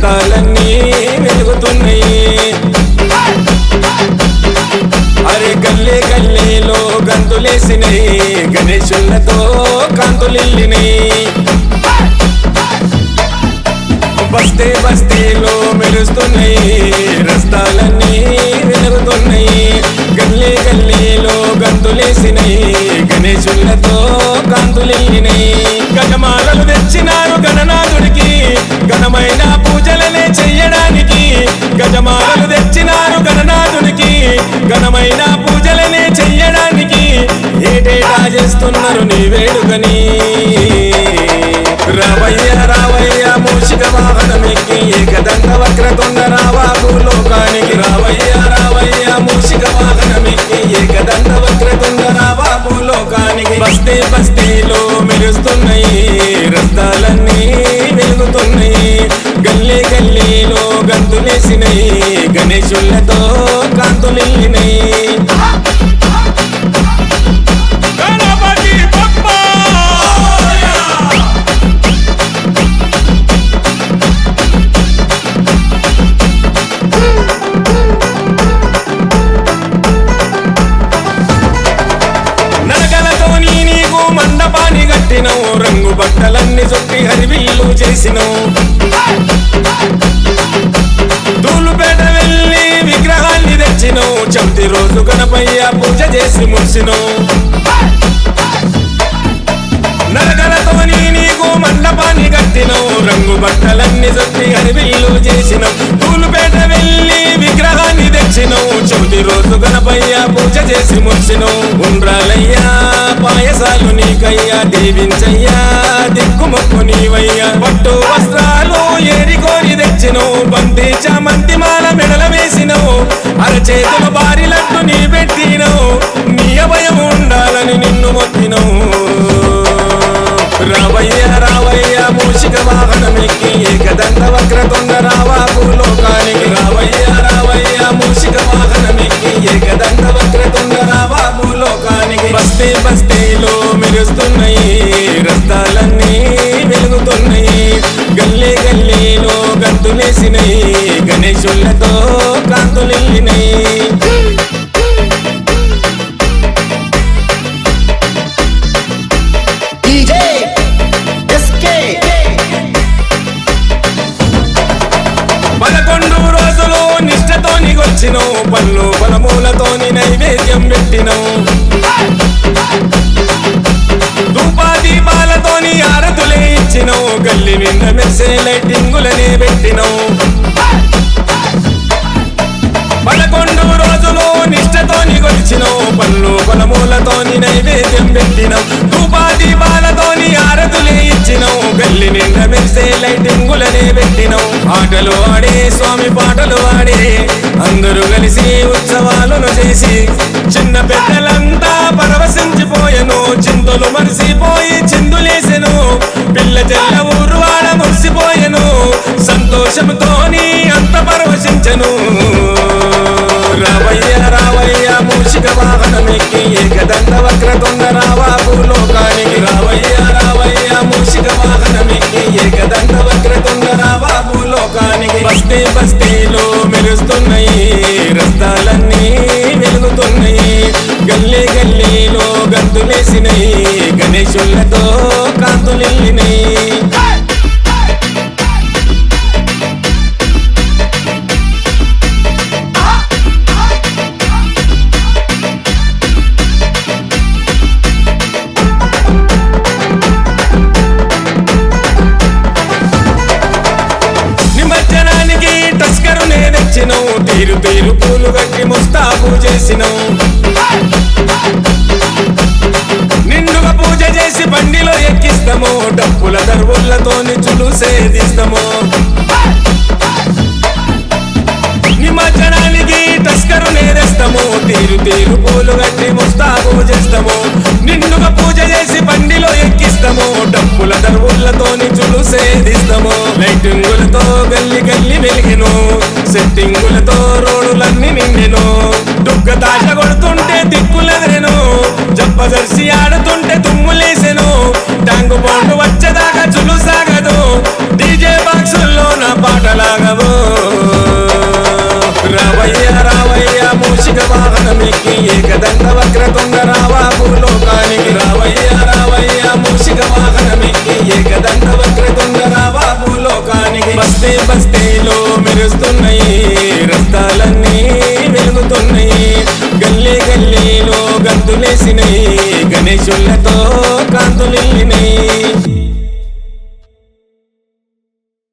రస్తాలన్నీ వెలుగుతున్నాయి. అరే గల్లే గల్లీలో గంతులేసినాయి. గణేశులతో కాంతులిల్లినాయి. బస్తే బస్తీలో మెరుస్తున్నాయి రస్తాలన్నీ వెలుగుతున్నాయి. గల్లీ గల్లీలో గంతులేసినాయి. గణేశులతో కాంతులెల్లినాయి. గజమాలలు చేస్తున్నారు నీ వేడుకని. రావయ్య రావయ్య మూషిక వాహనమెక్కి ఏకదండ వక్రతుండ రావా భూలోకానికి రావయ్య రావయ్య మూషిక వాహనమెక్కి ఏకదండ వక్రతుండ రావా భూలోకానికి బస్తీ బస్తీలో మెరుస్తున్నాయి రస్తాలన్నీ వెలుగుతున్నాయి. గల్లీ గల్లీలో గంతులేసినాయి గణేశులతో కాంతులెల్లినాయి. కట్టినవు రంగు బట్టలన్నీ చుట్టి హరివిల్లు చేసినవు. తూలుపేట వెళ్ళి విగ్రహాన్ని తెచ్చినవు. చవితి రోజు గణపయ్య పూజ చేసి మురిసినవు నరకలతోని నీకు మండపాన్ని కట్టినవు. రంగు బట్టలన్నీ చుట్టి హరివిల్లు చేసినవు. తూలుపేట వెళ్ళి విగ్రహాన్ని తెచ్చినవు. చవితి రోజు గణపయ్య పూజ చేసి మురిసినవు ఉండ్రాలయ్యా పాయసాలు నీకయ్యా దీవించయ్యా దిక్కుమొక్కు నీవయ్యా. పట్టు వస్త్రాలు ఏరికోరి తెచ్చినవు బంతి చామంతి మాల మెడల వేసినవు అరచేతులు బారిలట్టు నీ పెట్టినవు నీ అభయం ఉండాలని నిన్ను మొక్కినవు. రావయ్య రావయ్య మూషిక వాహనమెక్కి ఏకదండ వక్రతుండ రావా భూలోకానికి రావయ్య రావయ్య మూషిక వాహనమెక్కి ఏకదండ వక్రతుండ బస్తీలో మెరుస్తున్నాయి రస్తాలన్నీ వెలుగుతున్నాయి. గల్లీ గల్లీలో గంతులేసినాయి గణేశులతో SK పదకొండు రోజులు నిష్ఠతోని వచ్చినవు పళ్ళు బలమూలతోని నైవేద్యం పెట్టినవు చేసే లైటింగులనే పెట్టినవు పదకొండు రోజులు నిష్టతోని కొలిచినవు పళ్ళు బలమూలతోని నైవేద్యం పెట్టినవు ధూపాదీపాలతోని ఆరతులే ఇచ్చినవు గల్లి నిండా మెరిసే లైటింగులనే పెట్టినవు ఆటలు ఆడే స్వామి పాటలు ఆడే అందరూ కలిసి ఉత్సవాలను చేసి చిన్న పెద్దలంతా పరవశించిపోయను. చింతలు మరిసిపోయి చిందులేసెను. వాహనమెక్కి ఏకదండ వక్రతుండ రావా భూలోకానికి రావయ్యా రావయ్యా మూషిక వాహనమెక్కి ఏకదండ వక్రతుండ రావా భూలోకానికి బస్తీ బస్తీలో మెరుస్తున్నాయి. ఇరుపు ఇరుపులు కట్టి ముస్తాబు చేసిన. నిండుగా పూజ చేసి బండిలో ఎక్కిస్తాము. డబ్బుల దర్వులతో నిచ్చులు సేదిస్తాము. నిమజ్జనానికి తస్కరు నేరేస్తాము. తీరు తీరు పూలు కట్టి ముస్తాబు చేస్తాము. నిండుగా పూజ చేసి బండిలో ఎక్కిస్తాము. డబ్బుల దర్వులతో నిచ్చులు సేదిస్తాము. లైటింగులతో గల్లి గల్లి వెలిగిను సెట్టింగులతో రోడ్లన్నీ నిండెను. దుగ్గ దాట కొడుతుంటే దిక్కులెదరెను. జప్పజర్సి ఆడుతుంటే తుమ్ములేసెను టాంగు బాండు వచ్చేదాకా చులు సాగదు. డీజే బాక్సుల్లో నా పాటలాగవు. రావయ్య రావయ్య మూషిక వాహనమికి ఏకదంత వక్రతుండ రావా భూలోకానికి రావయ్య రావయ్య మూషిక వాహనమికి ఏకదంత వక్రతుండ రావా భూలోకానికి బస్తే బస్తేలో మెరుస్తున్నాయి రస్తాలన్నీ